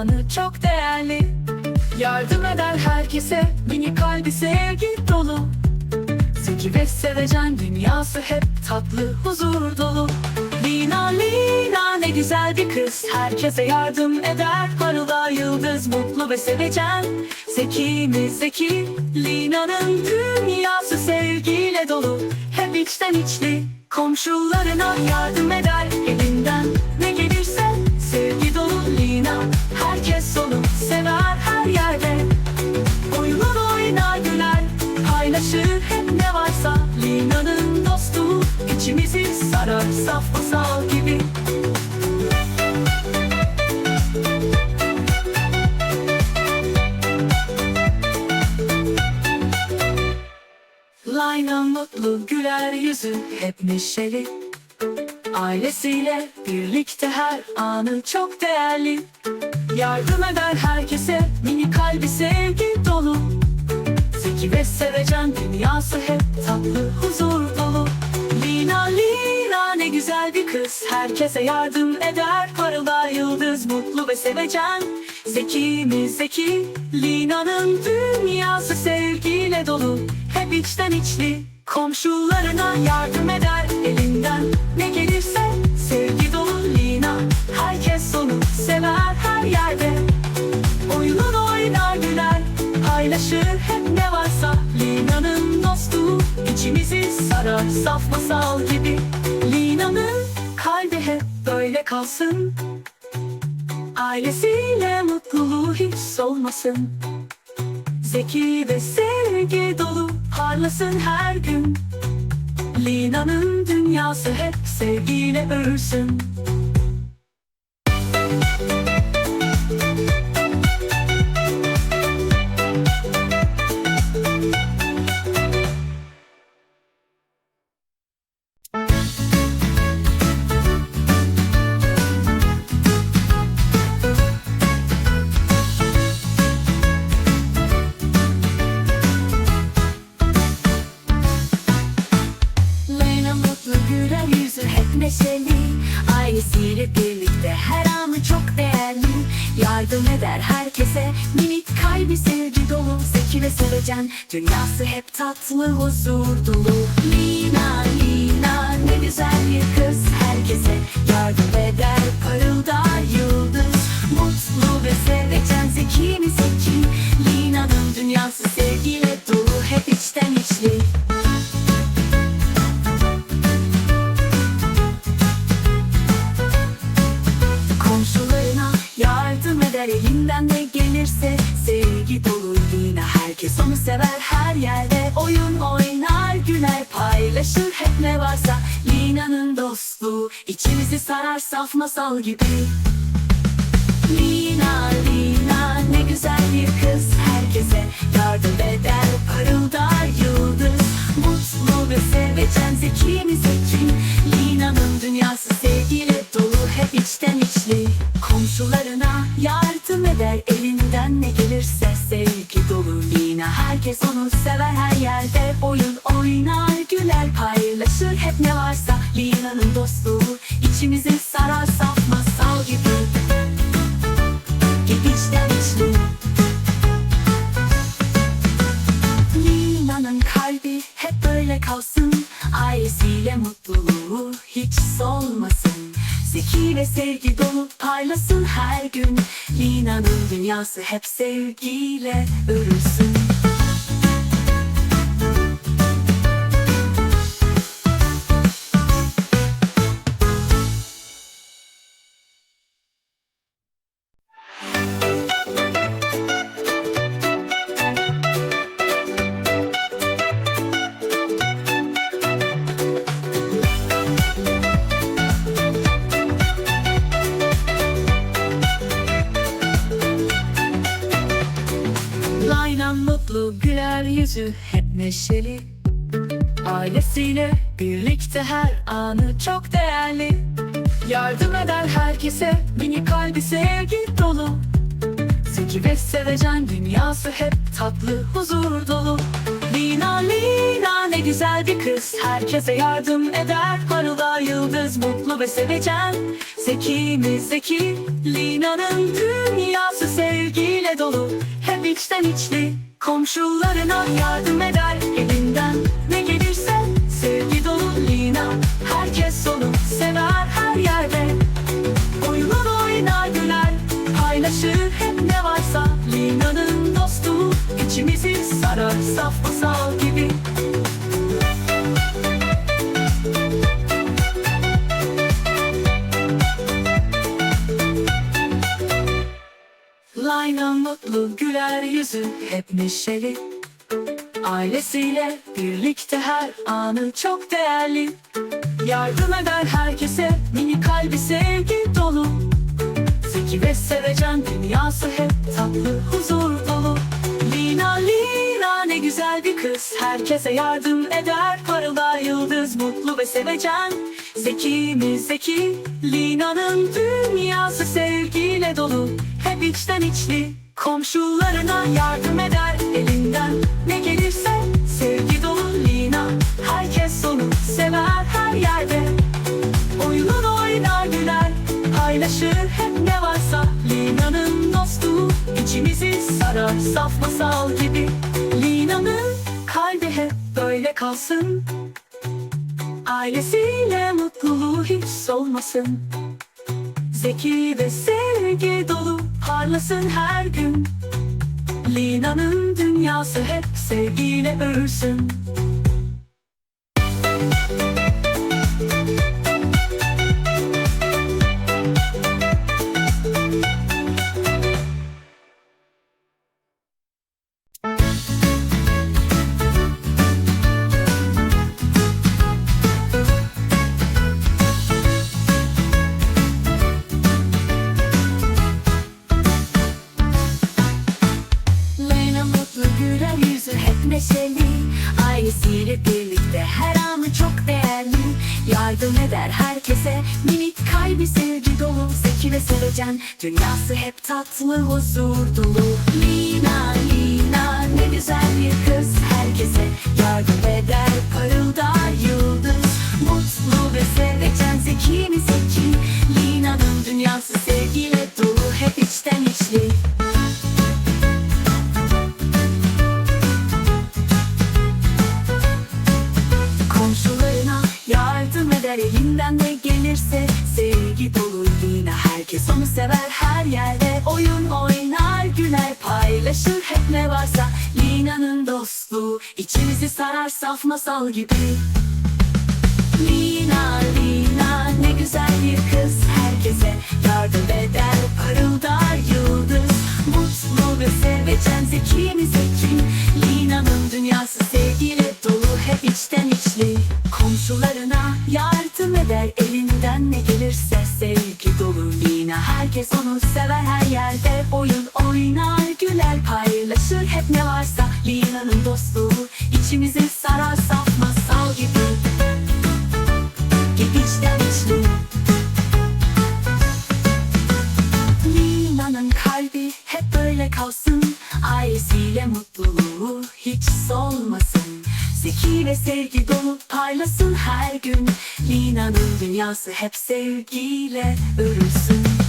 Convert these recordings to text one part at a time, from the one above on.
her anı çok değerli. Yardım eder herkese mini kalbi sevgi dolu. Zeki ve sevecen dünyası hep tatlı huzur dolu. Lina Lina ne güzel bir kız. Herkese yardım eder parılar yıldız Mutlu ve sevecen. Zeki mi zeki? Lina'nın dünyası sevgiyle dolu. Hep içten içli Komşularına yardım eder Elinden sarar Saf masal gibi. Lina mutlu güler yüzü hep neşeli. Ailesiyle birlikte her anı çok değerli. Yardım eder herkese mini kalbi sevgi dolu. Zeki ve sevecen dünyası hep tatlı huzur dolu Lina Lina ne güzel bir kız. Herkese yardım eder parıldar yıldız Mutlu ve sevecen. Zeki mi zeki? Lina'nın dünyası sevgiyle dolu. Hep içten içli Komşularına yardım eder elinden. Ne gelirse sevgi dolu Lina. Herkes onu sever her yerde. Oyunun oynar güler Paylaşır hep ne varsa Lina'nın dostu içimizi sarar Saf masal gibi. Lina'nın kalbi hep böyle kalsın. Ailesiyle mutluluğu hiç solmasın. Zeki ve sevgi dolu parlasın her gün. Lina'nın dünyası hep sevgiyle örülsün Yardım eder herkese. Minik kalbi sevgi dolu Zeki ve sevecen. Dünyası hep tatlı huzur dolu. Lina Lina ne güzel bir kız Herkese. Yardım eder parıldar yıldız. Mutlu ve sevecen zeki mi zeki? Lina'nın dünyası sevgiyle dolu hep içten içli elinden ne gelirse Sevgi dolu yine herkes onu sever. Her yerde Oyun oynar güler paylaşır hep ne varsa. Lina'nın dostluğu içimizi sarar saf masal gibi. Lina Lina ne güzel bir kız. Herkese yardım eder parıldar yıldız. Mutlu ve sevecen zeki mi zeki? Lina'nın dünyası sevgiyle dolu hep içten içli Komşularına yardım eder. Elinden ne gelirse Sevgi dolu Lina herkes onu sever her yerde Oyun oynar güler paylaşır. Hep ne varsa Lina'nın dostluğu içimizi sarar saf masal gibi. Git içten içli. Lina'nın kalbi hep böyle kalsın. Ailesiyle mutluluğu hiç solmasın Zeki ve sevgi dolu parlasın her gün. Lina'nın dünyası hep sevgiyle örülsün Yardım eder herkese mini kalbi sevgi dolu. Zeki ve sevecen dünyası hep tatlı huzur dolu. Lina Lina ne güzel bir kız. Herkese yardım eder Parılda yıldız mutlu ve sevecen. Zeki mi zeki? Lina'nın dünyası sevgiyle dolu. Hep içten içli Komşularına yardım eder. Elinden ne gelirse Sevgi dolu Lina. Herkes onu sever her yerde. Oyunun oynar güler Paylaşır hep ne varsa. Lina'nın dostu içimizi sarar Saf masal gibi. Lina mutlu güler yüzü hep neşeli Ailesiyle birlikte her anı çok değerli. Yardım eder herkese mini kalbi sevgi dolu. Zeki ve sevecen dünyası hep tatlı huzur dolu. Lina Lina ne güzel bir kız. Herkese yardım eder parıldar yıldız Mutlu ve sevecen. Zeki mi zeki? Lina'nın dünyası sevgiyle dolu. Hep içten içli Komşularına yardım eder elinden. Ne gelirse sevgi dolu Lina. Herkes onu sever her yerde. Oyunun oynar güler Paylaşır hep ne varsa. Lina'nın dostu içimizi sarar Saf masal gibi. Lina'nın kalbi hep böyle kalsın. Ailesiyle mutluluğu hiç solmasın Zeki ve sevgi dolu parlasın her gün. Lina'nın dünyası hep sevgiyle örülsün Sevecen dünyası hep tatlı huzur dolu. Lina Lina ne güzel bir kız. Herkese yardım eder parıldar yıldız. Mutlu ve sevecen zeki mi zeki Lina'nın dünyası sevgiyle dolu hep içten içli. Komşularına yardım eder elinden ne gelirse yerde Oyun oynar güler paylaşır hep ne varsa. Lina'nın dostluğu içimizi sarar saf masal gibi. Lina Lina ne güzel bir kız. Herkese yardım eder parıldar yıldız. Mutlu ve sevecen zeki mi zeki? Lina'nın dünyası sevgiyle dolu hep içten içli Komşularına yardım eder. Elinden ne gelirse Sevgi dolu Lina herkes onu sever her yerde Oyun oynar güler paylaşır. Hep ne varsa Lina'nın dostluğu içimizi dünyası hep sevgiyle örülsün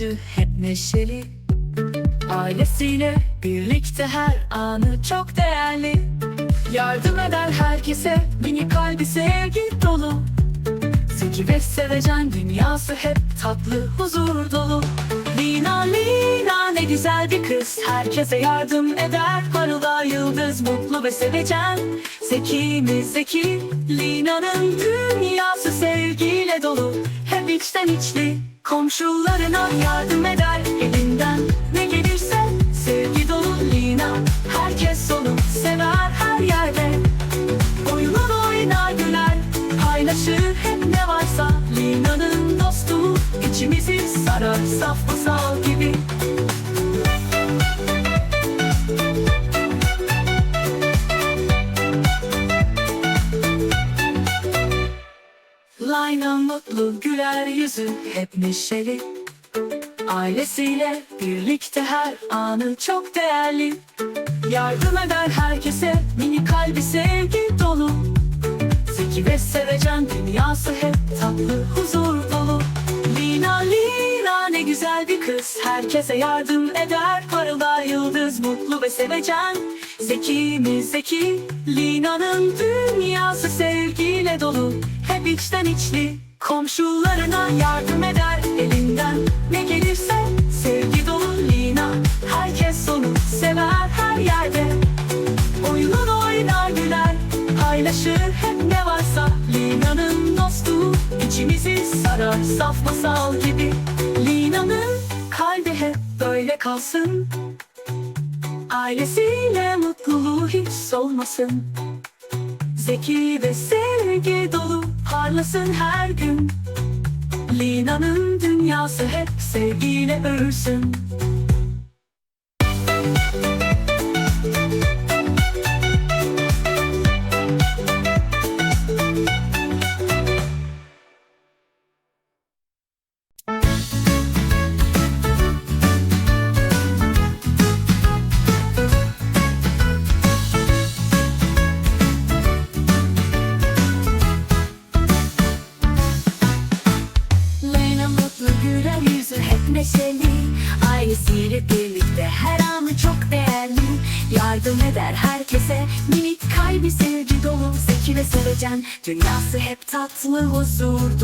yüzü hep neşeli. Ailesiyle birlikte her anı çok değerli. Yardım eder herkese mini kalbi sevgi dolu. Zeki ve sevecen dünyası hep tatlı huzur dolu. Lina Lina ne güzel bir kız. Herkese yardım eder parıldar yıldız Mutlu ve sevecen. Zeki mi zeki? Lina'nın dünyası sevgiyle dolu. Hep içten içli Komşularına yardım eder elinden. Ne gelirse Sevgi dolu Lina. Herkes onu sever her yerde. Oyunun oynar güler paylaşır hep ne varsa. Lina'nın dostu içimizi sarar saf neşeli Ailesiyle birlikte her anı çok değerli. Yardım eder herkese mini kalbi sevgi dolu. Zeki ve sevecen dünyası hep tatlı huzur dolu. Lina Lina ne güzel bir kız. Herkese yardım eder parıldar yıldız Mutlu ve sevecen. Zeki mi zeki? Lina'nın dünyası sevgiyle dolu. Hep içten içli Komşularına yardım eder elinden. Ne gelirse sevgi dolu Lina. Herkes onu sever her yerde. Oyunun oynar güler Paylaşır hep ne varsa. Lina'nın dostu içimizi sarar Saf masal gibi. Lina'nın kalbi hep böyle kalsın. Ailesiyle mutluluğu hiç solmasın Zeki ve sevgi dolu parlasın her gün. Lina'nın dünyası hep sevgiyle örülsün hep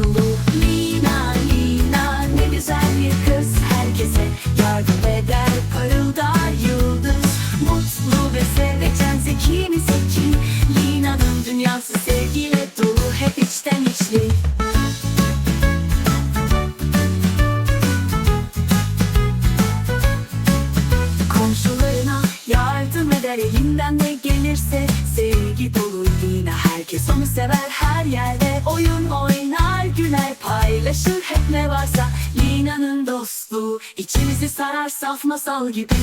saf masal gibi.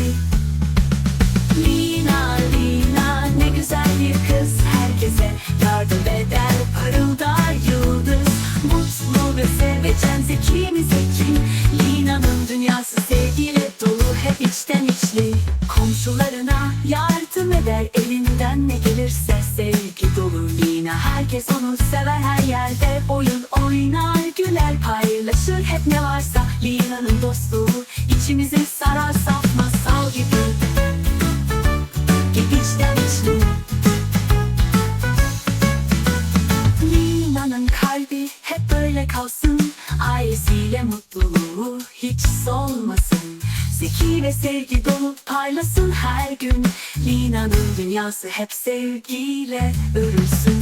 Lina Lina ne güzel bir kız. Herkese yardım eder parıldar yıldız. Mutlu ve sevecen zeki mi zeki? Lina'nın dünyası sevgiyle dolu hep içten içli. Komşularına yardım eder elinden ne gelirse Sevgi dolu. Lina herkes onu sever her yerde Oyun oynar güler paylaşır. Hep ne varsa Lina'nın dostluğu içimizi sarar saf masal gibi. Git içten içli Lina'nın kalbi hep böyle kalsın. Ailesiyle mutluluğu hiç solmasın. Zeki ve sevgi dolu parlasın her gün. Lina'nın dünyası hep sevgiyle örülsün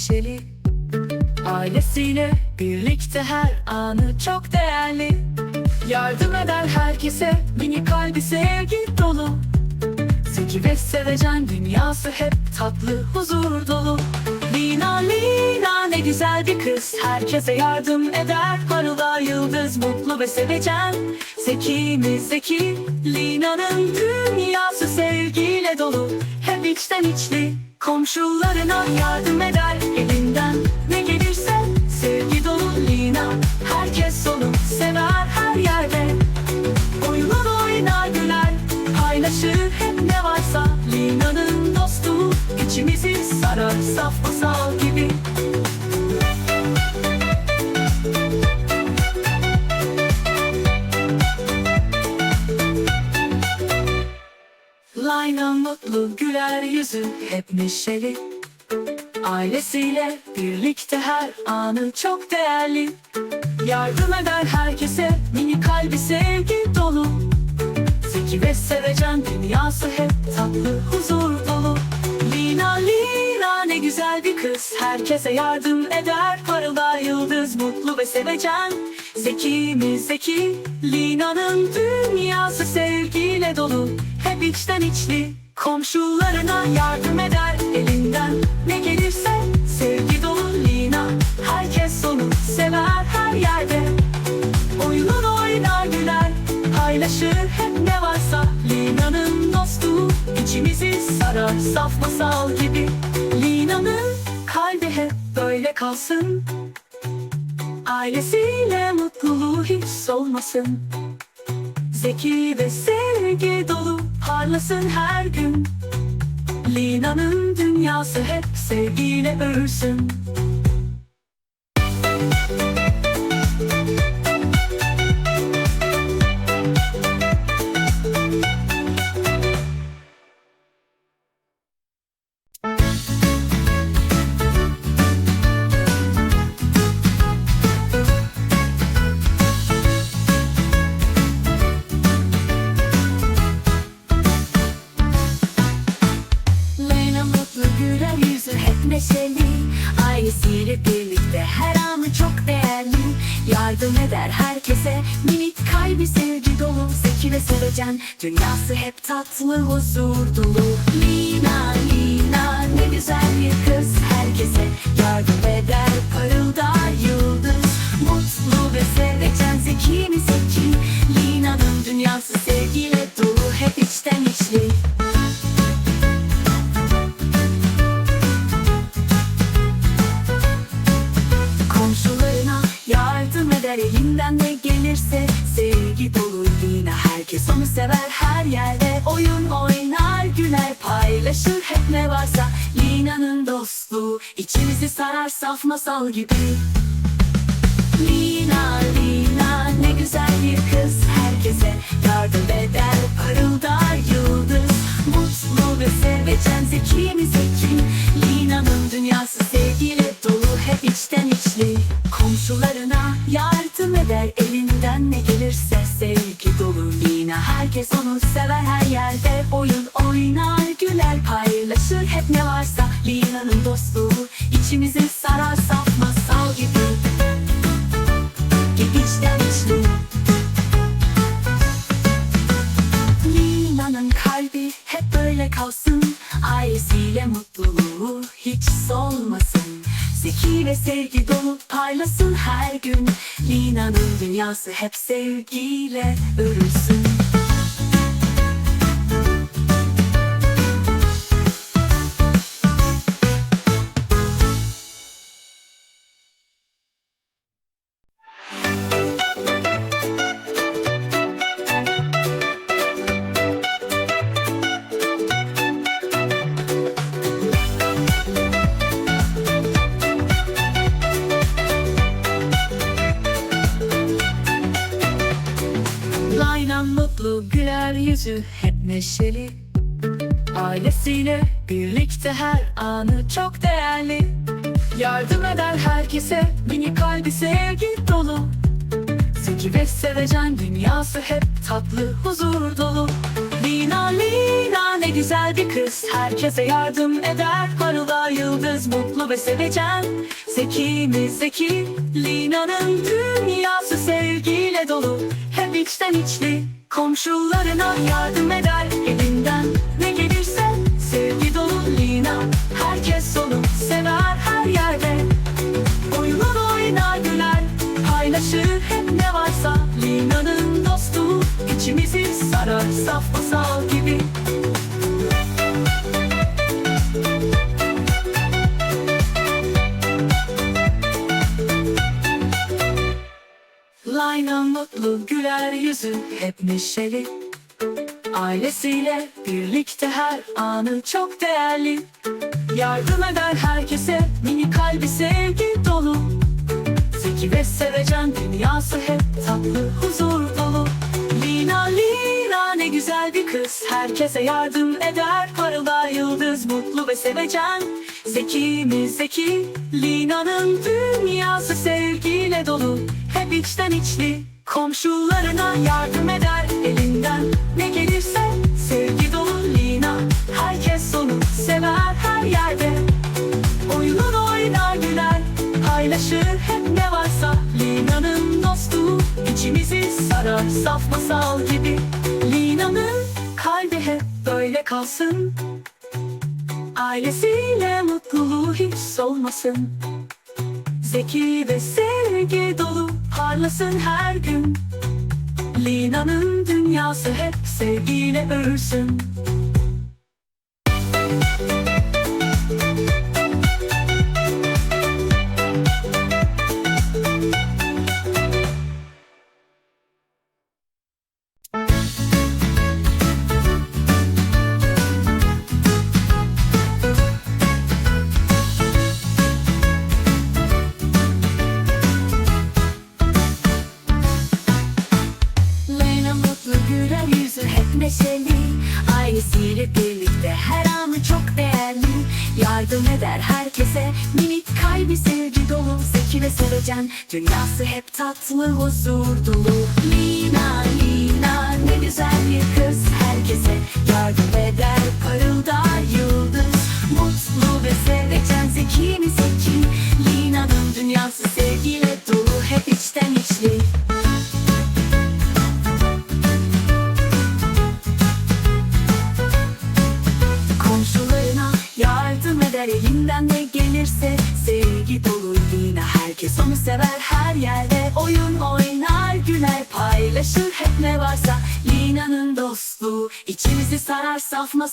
neşeli. Ailesiyle birlikte her anı çok değerli. Yardım eder herkese mini kalbi sevgi dolu. Zeki ve sevecen dünyası hep tatlı huzur dolu. Lina Lina ne güzel bir kız. Herkese yardım eder parıldar yıldız Mutlu ve sevecen. Zeki mi zeki? Lina'nın dünyası sevgiyle dolu. Hep içten içli Komşularına yardım eder elinden. Ne gelirse sevgi dolu Lina. Herkes onu sever her yerde. Oyunun oynar güler Paylaşır hep ne varsa. Lina'nın dostu içimizi sarar Saf masal gibi Layla mutlu güler yüzü hep neşeli. Ailesiyle birlikte her anı çok değerli. Yardım eder herkese Mini kalbi sevgi dolu. Zeki ve sevecen dünyası hep tatlı huzur dolu. Lina Lina ne güzel bir kız. Herkese yardım eder parıldar yıldız Mutlu ve sevecen Zeki mi? Zeki. Lina'nın dünyası sevgiyle dolu. Hep içten içli. Komşularına yardım eder elinden. Ne gelirse sevgi dolu Lina. Herkes onu sever her yerde. Oyunun oynar güler. Paylaşır hep ne varsa. Lina'nın dostu içimizi sarar. Saf masal gibi. Lina'nın kalbi hep böyle kalsın Ailesiyle mutluluğu hiç solmasın. Zeki ve sevgi dolu parlasın her gün. Lina'nın dünyası hep sevgiyle örülsün neşeli Ailesiyle birlikte her anı çok değerli. Yardım eder herkese. Minik kalbi sevgi dolu. Zeki ve sevecen. Dünyası hep tatlı huzur dolu. Lina Lina ne güzel bir kız Herkese. Yardım eder parıldar yıldız. Mutlu ve sevecen zeki mi zeki? Lina'nın dünyası sevgiyle dolu. Hep içten içli elinden ne gelirse Sevgi dolu yine herkes onu sever her yerde. Oyun oynar güler paylaşır hep ne varsa. Lina'nın dostluğu içimizi sarar saf masal gibi. Lina Lina ne güzel bir kız. Herkese yardım eder parıldar yıldız sevecen zeki mi Lina'nın dünyası sevgiyle dolu hep içten içli. Komşularına yardım eder elinden ne gelirse Sevgi dolu. Lina herkes onu sever her yerde Oyun oynar güler paylaşır. Hep ne varsa Lina'nın dostluğu içimizi sarar saf masal gibi Ve sevgi dolu parlasın her gün. Lina'nın dünyası hep sevgiyle örülsün mutlu güler yüzü hep neşeli. Ailesiyle birlikte her anı çok değerli. Yardım eder herkese mini kalbi sevgi dolu. Zeki ve sevecen dünyası hep tatlı huzur dolu. Lina Lina ne güzel bir kız. Herkese yardım eder parıldar yıldız Mutlu ve sevecen. Zeki mi zeki? Lina'nın dünyası sevgiyle dolu. Hep içten içli Komşularına yardım eder elinden. Ne gelirse sevgi dolu Lina. Herkes onu sever her yerde. Oyunun oynar güler Paylaşır hep ne varsa. Lina'nın dostu içimizi sarar Saf masal neşeli. Ailesiyle birlikte her anı çok değerli. Yardım eder herkese mini kalbi sevgi dolu. Zeki ve sevecen dünyası hep tatlı huzur dolu. Lina Lina ne güzel bir kız. Herkese yardım eder parıldar yıldız Mutlu ve sevecen. Zeki mi zeki? Lina'nın dünyası sevgiyle dolu. Hep içten içli Komşularına yardım eder elinden. Ne gelirse sevgi dolu Lina. Herkes onu sever her yerde. Oyunun oynar güler Paylaşır hep ne varsa. Lina'nın dostu içimizi sarar Saf masal gibi. Lina'nın kalbi hep böyle kalsın. Ailesiyle mutluluğu hiç solmasın Zeki ve sevgi dolu parlasın her gün. Lina'nın dünyası hep sevgiyle örülsün Sevecen dünyası hep tatlı huzur dolu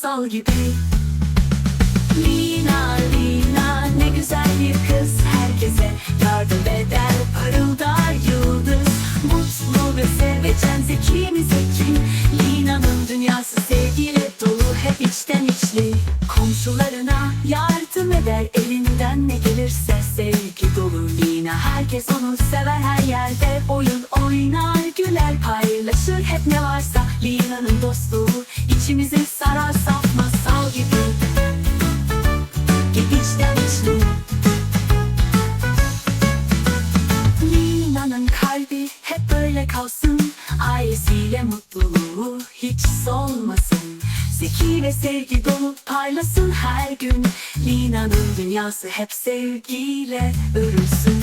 masal gibi Lina Lina ne güzel bir kız. Herkese yardım eder parıldar yıldız. Mutlu ve sevecen zeki mi zeki? Lina'nın dünyası sevgiyle dolu hep içten içli. Komşularına yardım eder elinden ne gelirse sevgi dolu. Lina herkes onu sever her yerde oyun oynar güler paylaşır. Hep ne varsa Lina'nın dostluğu içimizi Ve sevgi dolu parlasın her gün. Lina'nın dünyası hep sevgiyle örülsün